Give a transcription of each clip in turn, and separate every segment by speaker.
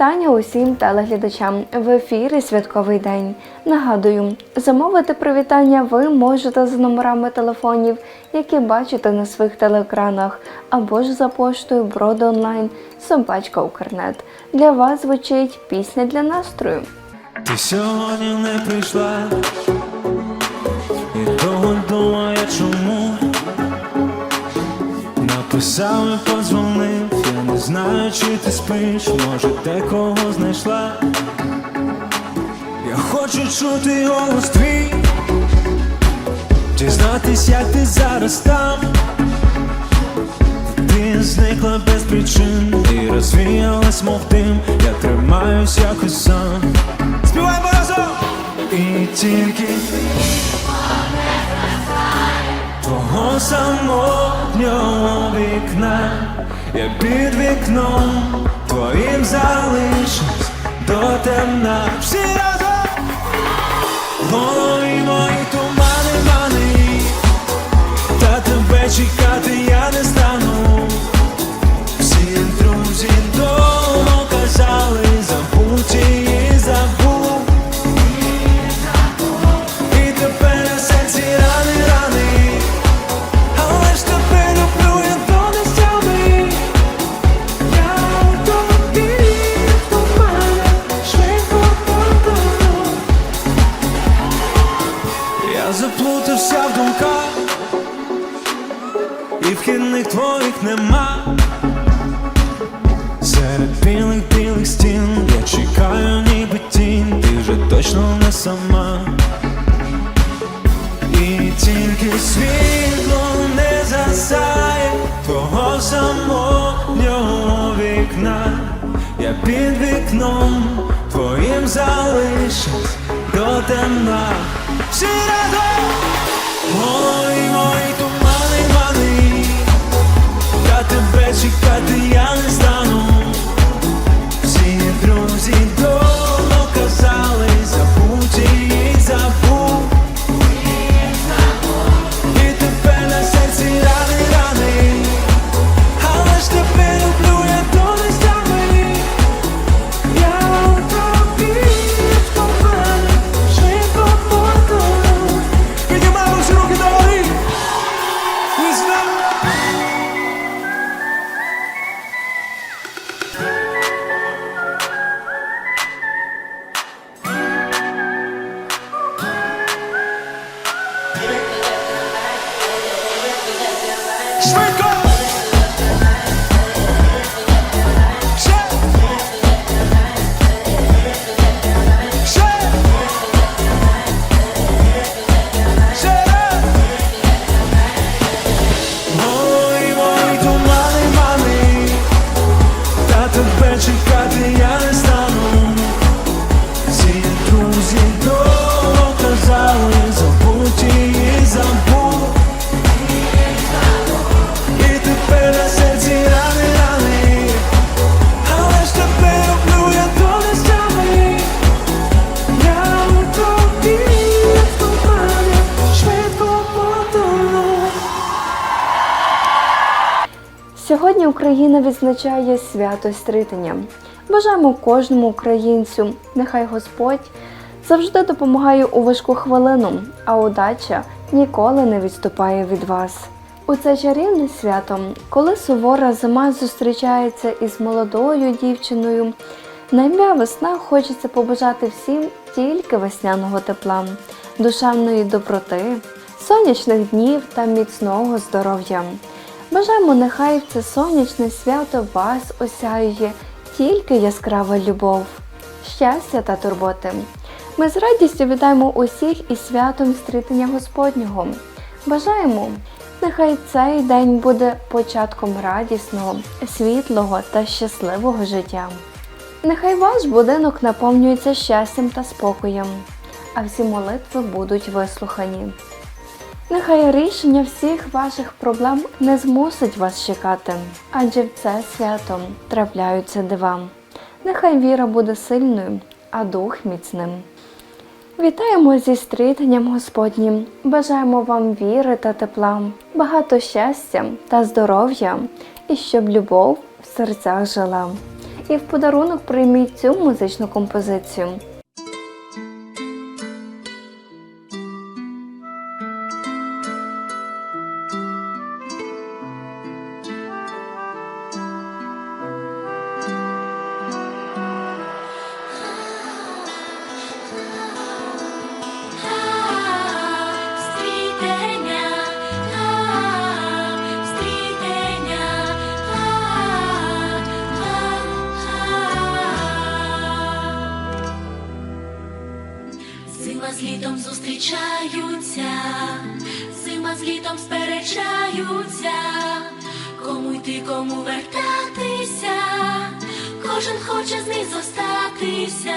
Speaker 1: Вітання усім телеглядачам в ефірі Святковий день. Нагадую, замовити привітання ви можете за номерами телефонів, які бачите на своїх телеекранах, або ж за поштою Броди онлайн Собачка Укрнет. Для вас звучить пісня для настрою.
Speaker 2: Ти сьогодні не прийшла, і довго думаю, чому написав і не знаю, чи ти спиш, може де кого знайшла. Я хочу чути голос твій, дізнатись, як ти зараз там. Ти зникла без причин і розвіялась, мов дим, я тримаюсь якось сам. Співаємо разом! І тільки твого самотнього вікна, я під вікном твоїм залишусь до темна. Всі разом! І вхідних твоїх нема. Серед білих білих стін я чекаю, ніби тінь, ти вже точно не сама. І тільки світло не засяє твого самотнього вікна. Я під вікном твоїм залишусь до темна. Всі разом! Ой, мої чекати я не стану. Чекати я
Speaker 1: Україна відзначає свято Стрітення. Бажаємо кожному українцю, нехай Господь завжди допомагає у важку хвилину, а удача ніколи не відступає від вас. У це чарівне свято, коли сувора зима зустрічається із молодою дівчиною, на ім'я весна хочеться побажати всім тільки весняного тепла, душевної доброти, сонячних днів та міцного здоров'я. Бажаємо, нехай це сонячне свято вас осяює тільки яскрава любов, щастя та турботи. Ми з радістю вітаємо усіх із святом стрітення Господнього. Бажаємо, нехай цей день буде початком радісного, світлого та щасливого життя. Нехай ваш будинок наповнюється щастям та спокоєм, а всі молитви будуть вислухані. Нехай рішення всіх ваших проблем не змусить вас чекати, адже в це свято трапляються дива. Нехай віра буде сильною, а дух міцним. Вітаємо зі стрітенням Господнім. Бажаємо вам віри та тепла, багато щастя та здоров'я, і щоб любов в серцях жила. і в подарунок прийміть цю музичну композицію.
Speaker 3: Зима з літом зустрічаються, зима з літом сперечаються, кому йти, кому вертатися, кожен хоче з них зостатися.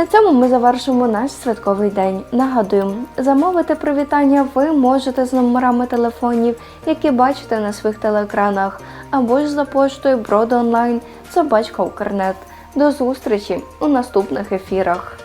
Speaker 1: На цьому ми завершимо наш святковий день. Нагадую, замовити привітання ви можете з номерами телефонів, які бачите на своїх телеекранах, або ж за поштою Бродонлайн, собачка Укрнет. До зустрічі у наступних ефірах.